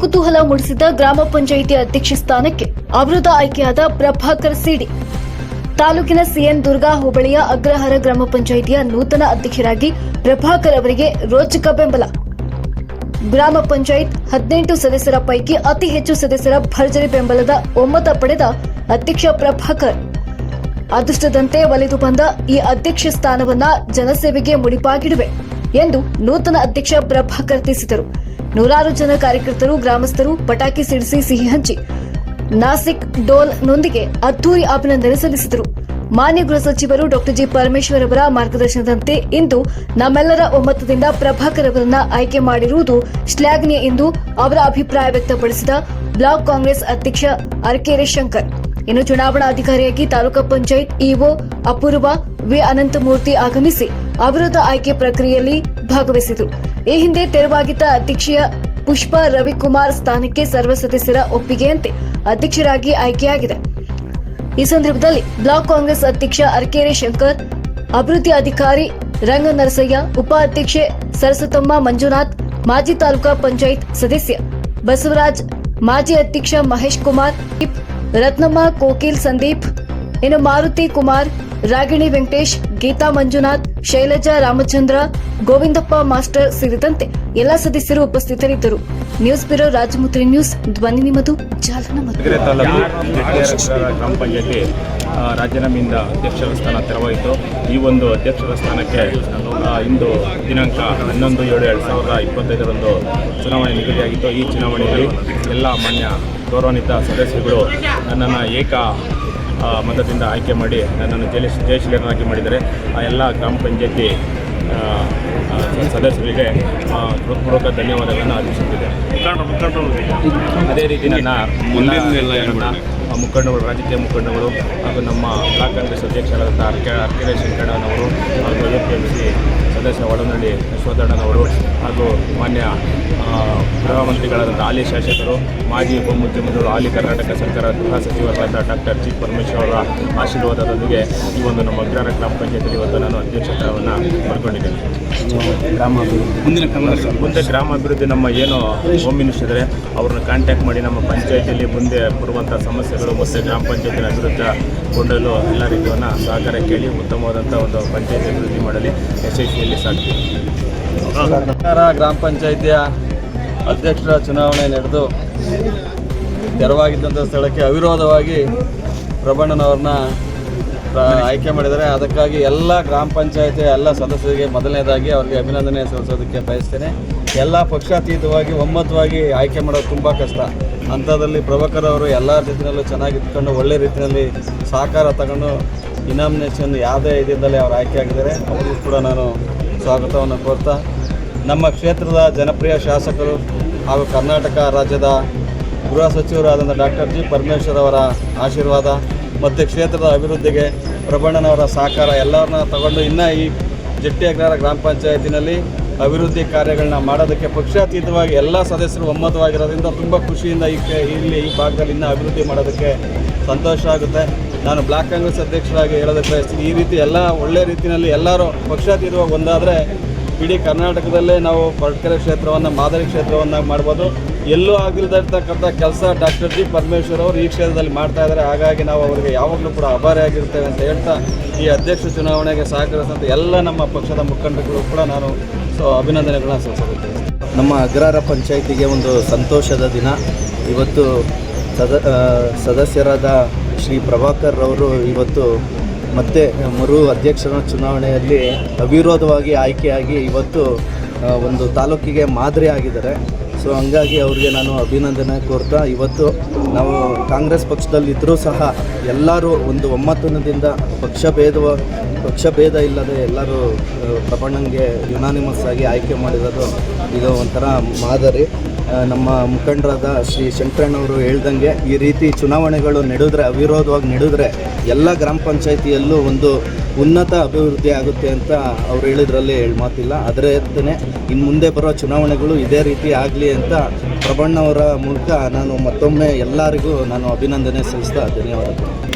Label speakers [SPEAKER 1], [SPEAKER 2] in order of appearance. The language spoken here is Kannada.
[SPEAKER 1] ಕುತೂಹಲ ಮೂಡಿಸಿದ ಗ್ರಾಮ ಪಂಚಾಯಿತಿ ಅಧ್ಯಕ್ಷ ಸ್ಥಾನಕ್ಕೆ ಅವಿರುದ್ಧ ಆಯ್ಕೆಯಾದ ಪ್ರಭಾಕರ್ ಸಿಡಿ. ತಾಲೂಕಿನ ಸಿಎನ್ ದುರ್ಗಾ ಹೋಬಳಿಯ ಅಗ್ರಹಾರ ಗ್ರಾಮ ಪಂಚಾಯಿತಿಯ ನೂತನ ಅಧ್ಯಕ್ಷರಾಗಿ ಪ್ರಭಾಕರ್ ಅವರಿಗೆ ರೋಚಕ ಬೆಂಬಲ. ಗ್ರಾಮ ಪಂಚಾಯತ್ ಹದಿನೆಂಟು ಸದಸ್ಯರ ಪೈಕಿ ಅತಿ ಹೆಚ್ಚು ಸದಸ್ಯರ ಭರ್ಜರಿ ಬೆಂಬಲದ ಒಮ್ಮತ ಪಡೆದ ಅಧ್ಯಕ್ಷ ಪ್ರಭಾಕರ್. ಅದೃಷ್ಟದಂತೆ ಒಲಿದು ಬಂದ ಈ ಅಧ್ಯಕ್ಷ ಸ್ಥಾನವನ್ನ ಜನಸೇವೆಗೆ ಮುಡಿಪಾಗಿಡುವೆ. ಎಂದು ನೂತನ ಅಧ್ಯಕ್ಷ ಪ್ರಭಾಕರ್ ತಿಳಿಸಿದರು. ನೂರಾರು ಜನ ಕಾರ್ಯಕರ್ತರು, ಗ್ರಾಮಸ್ಥರು, ಪಟಾಕಿ ಸಿಡಿಸಿ ಸಿಹಿ ಹಂಚಿ ನಾಸಿಕ್ ಡೋಲ್ನೊಂದಿಗೆ ಅದ್ದೂರಿ ಅಭಿನಂದನೆ ಸಲ್ಲಿಸಿದರು. ಮಾನ್ಯ ಗೃಹ ಸಚಿವರು ಡಾಕ್ಟರ್ ಜಿ. ಪರಮೇಶ್ವರ್ ಅವರ ಮಾರ್ಗದರ್ಶನದಂತೆ ಇಂದು ನಮ್ಮೆಲ್ಲರ ಒಮ್ಮತದಿಂದ ಪ್ರಭಾಕರ್ ಅವರನ್ನ ಆಯ್ಕೆ ಮಾಡಿರುವುದು ಶ್ಲಾಘನೀಯ ಎಂದು ಅವರ ಅಭಿಪ್ರಾಯ ವ್ಯಕ್ತಪಡಿಸಿದ ಬ್ಲಾಕ್ ಕಾಂಗ್ರೆಸ್ ಅಧ್ಯಕ್ಷ ಅರ್ಕೆರೆ ಶಂಕರ್. ಇನ್ನು ಚುನಾವಣಾಧಿಕಾರಿಯಾಗಿ ತಾಲೂಕಾ ಪಂಚಾಯತ್ ಇಒ ಅಪೂರ್ವ ವಿ. ಅನಂತಮೂರ್ತಿ ಆಗಮಿಸಿ ಅವಿರೋಧ ಆಯ್ಕೆ ಪ್ರಕ್ರಿಯೆಯಲ್ಲಿ ಭಾಗವಹಿಸಿತು ಈ ಹಿಂದೆ ತೆರವಾಗಿದ್ದ ಅಧ್ಯಕ್ಷೀಯ ಪುಷ್ಪ ರವಿಕುಮಾರ್ ಸ್ಥಾನಕ್ಕೆ ಸರ್ವ ಸದಸ್ಯರ ಒಪ್ಪಿಗೆಯಂತೆ ಅಧ್ಯಕ್ಷರಾಗಿ ಆಯ್ಕೆಯಾಗಿದೆ. ಈ ಸಂದರ್ಭದಲ್ಲಿ ಬ್ಲಾಕ್ ಕಾಂಗ್ರೆಸ್ ಅಧ್ಯಕ್ಷ ಅರ್ಕೆರೆ ಶಂಕರ್, ಅಭಿವೃದ್ಧಿ ಅಧಿಕಾರಿ ರಂಗನರಸಯ್ಯ, ಉಪಾಧ್ಯಕ್ಷೆ ಸರಸ್ವತಮ್ಮ ಮಂಜುನಾಥ್, ಮಾಜಿ ತಾಲೂಕಾ ಪಂಚಾಯತ್ ಸದಸ್ಯ ಬಸವರಾಜ್, ಮಾಜಿ ಅಧ್ಯಕ್ಷ ಮಹೇಶ್ ಕುಮಾರ್, ರತ್ನಮ್ಮ ಕೋಕಿಲ್ ಸಂದೀಪ್, ಇನ್ನು ಮಾರುತಿ ಕುಮಾರ್ ರಾಗಿಣಿ ವೆಂಕಟೇಶ್ ಗೀತಾ ಮಂಜುನಾಥ್ ಶೈಲಜಾ ರಾಮಚಂದ್ರ ಗೋವಿಂದಪ್ಪ ಮಾಸ್ಟರ್ ಸೇರಿದಂತೆ ಎಲ್ಲ ಸದಸ್ಯರು ಉಪಸ್ಥಿತರಿದ್ದರು ನ್ಯೂಸ್ ಬ್ಯೂರೋ ರಾಜಮುದ್ರಿ ನ್ಯೂಸ್ ಧ್ವನಿ ನಿಮ್ಮದು ಜಾಲನ ಮತ್ತು
[SPEAKER 2] ಗ್ರಾಮ ಪಂಚಾಯತಿ ರಾಜೀನಾಮೆಯಿಂದ ಅಧ್ಯಕ್ಷರ ಸ್ಥಾನ ತೆರವಾಯಿತು. ಈ ಒಂದು ಅಧ್ಯಕ್ಷರ ಸ್ಥಾನಕ್ಕೆ ಇಂದು ದಿನಾಂಕ ಹನ್ನೊಂದು ಏಳು ಎರಡು ಸಾವಿರದ ಇಪ್ಪತ್ತೈದರಂದು ಚುನಾವಣೆ ನಿಗದಿಯಾಗಿತ್ತು. ಈ ಚುನಾವಣೆಯಲ್ಲಿ ಎಲ್ಲ ಮಾನ್ಯ ಗೌರವಾನ್ವಿತ ಸದಸ್ಯರುಗಳು ನನ್ನನ್ನು ಏಕ ಮತದಿಂದ ಆಯ್ಕೆ ಮಾಡಿ ನನ್ನನ್ನು ಜಯ ಮಾಡಿದರೆ ಮಾಡಿದ್ದಾರೆ. ಆ ಎಲ್ಲ ಗ್ರಾಮ ಪಂಚಾಯತಿ ಸದಸ್ಯರಿಗೆ ಹೃತ್ಪೂರ್ವಕ ಧನ್ಯವಾದಗಳನ್ನು ಅರ್ಪಿಸುತ್ತಿದೆ ಅದೇ ರೀತಿ ನನ್ನ ಮುಂದಿನ ಮುಖಂಡಗಳು ರಾಜಕೀಯ ಮುಖಂಡಗಳು ಹಾಗೂ ನಮ್ಮ ಬ್ಲಾಕ್ ಕಾಂಗ್ರೆಸ್ ಅಧ್ಯಕ್ಷರಾದಂಥ ಅರ್ಕೆ ಅರ್ಕೆರೆ ಶಂಕರಣ್ಣನವರು ಹಾಗೂ ಎ ಪಿ ಎಂ ಸಿ ಸದಸ್ಯ ಒಡನಳ್ಳಿ ಯಶೋಧಣ್ಣನವರು ಹಾಗೂ ಮಾನ್ಯ ಗೃಹ ಮಂತ್ರಿಗಳಾದಂಥ ಹಾಲಿ ಶಾಸಕರು ಮಾಜಿ ಉಪಮುಖ್ಯಮಂತ್ರಿಗಳು ಹಾಲಿ ಕರ್ನಾಟಕ ಸರ್ಕಾರ ಗೃಹ ಸಚಿವರಾದ ಡಾಕ್ಟರ್ ಜಿ ಪರಮೇಶ್ವರ್ ಅವರ ಆಶೀರ್ವಾದದೊಂದಿಗೆ ಈ ಒಂದು ನಮ್ಮ ಅಗ್ರಹಾರ ಗ್ರಾಮ ಪಂಚಾಯತಿಯಲ್ಲಿ ಇವತ್ತು ನಾನು ಅಧ್ಯಕ್ಷ ಸ್ಥಾನವನ್ನು ಪಡ್ಕೊಂಡಿದ್ದೇನೆ. ಮುಂದಿನ ಮುಂದೆ ಗ್ರಾಮಾಭಿವೃದ್ಧಿ ನಮ್ಮ ಏನು ಹೋಮ್ ಮಿನಿಸ್ಟರ್ ಇದ್ದಾರೆ ಅವ್ರನ್ನ ಕಾಂಟ್ಯಾಕ್ಟ್ ಮಾಡಿ ನಮ್ಮ ಪಂಚಾಯತಿಯಲ್ಲಿ ಮುಂದೆ ಬರುವಂಥ ಸಮಸ್ಯೆಗಳು ಮತ್ತು ಗ್ರಾಮ ಪಂಚಾಯತಿನ ಅಭಿವೃದ್ಧಿ ಕೊಂಡಲು ಎಲ್ಲ ರೀತಿಯನ್ನು ಸಹಕಾರ ಕೇಳಿ ಉತ್ತಮವಾದಂಥ ಒಂದು ಪಂಚಾಯತಿ ಅಭಿವೃದ್ಧಿ ಮಾಡಲಿ. ಯಶಸ್ವಿಯಲ್ಲಿ ಸಾಧ್ಯ
[SPEAKER 3] ಸರ್ಕಾರ, ಗ್ರಾಮ ಪಂಚಾಯಿತಿಯ ಅಧ್ಯಕ್ಷರ ಚುನಾವಣೆ ನಡೆದು ತೆರವಾಗಿದ್ದಂಥ ಸ್ಥಳಕ್ಕೆ ಅವಿರೋಧವಾಗಿ ಪ್ರಬಣ್ಣನವ್ರನ್ನ ಆಯ್ಕೆ ಮಾಡಿದ್ದಾರೆ. ಅದಕ್ಕಾಗಿ ಎಲ್ಲ ಗ್ರಾಮ ಪಂಚಾಯತಿ, ಎಲ್ಲ ಸದಸ್ಯರಿಗೆ ಮೊದಲನೇದಾಗಿ ಅವರಿಗೆ ಅಭಿನಂದನೆ ಸಲ್ಲಿಸೋದಕ್ಕೆ ಬಯಸ್ತೇನೆ. ಎಲ್ಲ ಪಕ್ಷಾತೀತವಾಗಿ, ಒಮ್ಮತವಾಗಿ ಆಯ್ಕೆ ಮಾಡೋದು ತುಂಬ ಕಷ್ಟ. ಅಂಥದ್ರಲ್ಲಿ ಪ್ರಭಾಕರ್ ಅವರು ಎಲ್ಲ ರೀತಿಯಲ್ಲೂ ಚೆನ್ನಾಗಿ ಇಟ್ಕೊಂಡು ಒಳ್ಳೆ ರೀತಿಯಲ್ಲಿ ಸಹಕಾರ ತಗೊಂಡು ಇನಾಮಿನೇಷನ್ ಯಾವುದೇ ಇದರಿಂದಲೇ ಅವರು ಆಯ್ಕೆ ಆಗಿದ್ದಾರೆ, ಅವರಿಗೂ ಕೂಡ ನಾನು ಸ್ವಾಗತವನ್ನು ಕೋರ್ತಾ, ನಮ್ಮ ಕ್ಷೇತ್ರದ ಜನಪ್ರಿಯ ಶಾಸಕರು ಹಾಗೂ ಕರ್ನಾಟಕ ರಾಜ್ಯದ ಗೃಹ ಸಚಿವರಾದಂಥ ಡಾಕ್ಟರ್ ಜಿ. ಪರಮೇಶ್ವರ್ ಅವರ ಆಶೀರ್ವಾದ ಮತ್ತು ಕ್ಷೇತ್ರದ ಅಭಿವೃದ್ಧಿಗೆ ಪ್ರಬಣ್ಣನವರ ಸಹಕಾರ ಎಲ್ಲರನ್ನ ತಗೊಂಡು ಇನ್ನೂ ಈ ಜಟ್ಟಿ ಅಗ್ರಹಾರ ಗ್ರಾಮ ಪಂಚಾಯತಿನಲ್ಲಿ ಅಭಿವೃದ್ಧಿ ಕಾರ್ಯಗಳನ್ನ ಮಾಡೋದಕ್ಕೆ ಪಕ್ಷಾತೀತವಾಗಿ ಎಲ್ಲ ಸದಸ್ಯರು ಒಮ್ಮತವಾಗಿರೋದ್ರಿಂದ ತುಂಬ ಖುಷಿಯಿಂದ ಈ ಇಲ್ಲಿ ಈ ಭಾಗದಲ್ಲಿ ಇನ್ನೂ ಅಭಿವೃದ್ಧಿ ಮಾಡೋದಕ್ಕೆ ಸಂತೋಷ ಆಗುತ್ತೆ. ನಾನು ಬ್ಲಾಕ್ ಕಾಂಗ್ರೆಸ್ ಅಧ್ಯಕ್ಷರಾಗಿ ಹೇಳೋದಕ್ಕೆ ಬಯಸ್ತೀನಿ. ಈ ರೀತಿ ಎಲ್ಲ ಒಳ್ಳೆ ರೀತಿಯಲ್ಲಿ ಎಲ್ಲರೂ ಪಕ್ಷಾತೀತವಾಗಿ ಒಂದಾದರೆ ಇಡೀ ಕರ್ನಾಟಕದಲ್ಲೇ ನಾವು ಕೊರಟಗೆರೆ ಕ್ಷೇತ್ರವನ್ನು, ಮಾದರಿ ಕ್ಷೇತ್ರವನ್ನಾಗಿ ಮಾಡ್ಬೋದು. ಎಲ್ಲೂ ಆಗಿಲ್ದಿರ್ತಕ್ಕಂಥ ಕೆಲಸ ಡಾಕ್ಟರ್ ಜಿ ಪರಮೇಶ್ವರ್ ಅವರು ಈ ಕ್ಷೇತ್ರದಲ್ಲಿ ಮಾಡ್ತಾ ಇದ್ದಾರೆ. ಹಾಗಾಗಿ ನಾವು ಅವರಿಗೆ ಯಾವಾಗಲೂ ಕೂಡ ಅಭಾರಿಯಾಗಿರ್ತೇವೆ ಅಂತ ಹೇಳ್ತಾ, ಈ ಅಧ್ಯಕ್ಷ ಚುನಾವಣೆಗೆ ಸಹಕರಿಸಿದಂಥ ಎಲ್ಲ ನಮ್ಮ ಪಕ್ಷದ ಮುಖಂಡರುಗಳು ಕೂಡ ನಾನು ಸೊ ಅಭಿನಂದನೆಗಳನ್ನ ಸಲ್ಲಿಸಬೇಕು
[SPEAKER 4] ನಮ್ಮ ಅಗ್ರಹಾರ ಪಂಚಾಯಿತಿಗೆ ಒಂದು ಸಂತೋಷದ ದಿನ. ಇವತ್ತು ಸದ ಸದಸ್ಯರಾದ ಶ್ರೀ ಪ್ರಭಾಕರ್ ಅವರು ಇವತ್ತು ಮತ್ತೆ ಮರು ಅಧ್ಯಕ್ಷರ ಚುನಾವಣೆಯಲ್ಲಿ ಅವಿರೋಧವಾಗಿ ಆಯ್ಕೆಯಾಗಿ ಇವತ್ತು ಒಂದು ತಾಲೂಕಿಗೆ ಮಾದರಿ ಆಗಿದ್ದಾರೆ. ಸೊ ಹಂಗಾಗಿ ಅವ್ರಿಗೆ ನಾನು ಅಭಿನಂದನೆ ಕೋರ್ತಾ, ಇವತ್ತು ನಾವು ಕಾಂಗ್ರೆಸ್ ಪಕ್ಷದಲ್ಲಿದ್ದರೂ ಸಹ ಎಲ್ಲರೂ ಒಂದು ಒಮ್ಮತನದಿಂದ ಪಕ್ಷ ಭೇದವ, ಪಕ್ಷ ಭೇದ ಇಲ್ಲದೆ ಎಲ್ಲರೂ ಪ್ರಬಣ್ಣಂಗೆ ಯುನಾನಿಮಸ್ ಆಗಿ ಆಯ್ಕೆ ಮಾಡಿರೋದು ಇದು ಒಂಥರ ಮಾದರಿ. ನಮ್ಮ ಮುಖಂಡರಾದ ಶ್ರೀ ಶಂಕರಣ್ಣವರು ಹೇಳ್ದಂಗೆ ಈ ರೀತಿ ಚುನಾವಣೆಗಳು ನಡೆದ್ರೆ, ಅವಿರೋಧವಾಗಿ ನಡೆದ್ರೆ ಎಲ್ಲ ಗ್ರಾಮ ಪಂಚಾಯಿತಿಯಲ್ಲೂ ಒಂದು ಉನ್ನತ ಅಭಿವೃದ್ಧಿ ಆಗುತ್ತೆ ಅಂತ ಅವ್ರು ಹೇಳಿದ್ರಲ್ಲಿ ಹೇಳಿ ಮಾತಿಲ್ಲ. ಅದರಂತೆ ಇನ್ನು ಮುಂದೆ ಬರೋ ಚುನಾವಣೆಗಳು ಇದೇ ರೀತಿ ಆಗಲಿ ಅಂತ ಪ್ರಬಣ್ಣವರ ಮೂಲಕ ನಾನು ಮತ್ತೊಮ್ಮೆ ಎಲ್ಲರಿಗೂ ನಾನು ಅಭಿನಂದನೆ ಸಲ್ಲಿಸ್ತಾ ಧನ್ಯವಾದಗಳು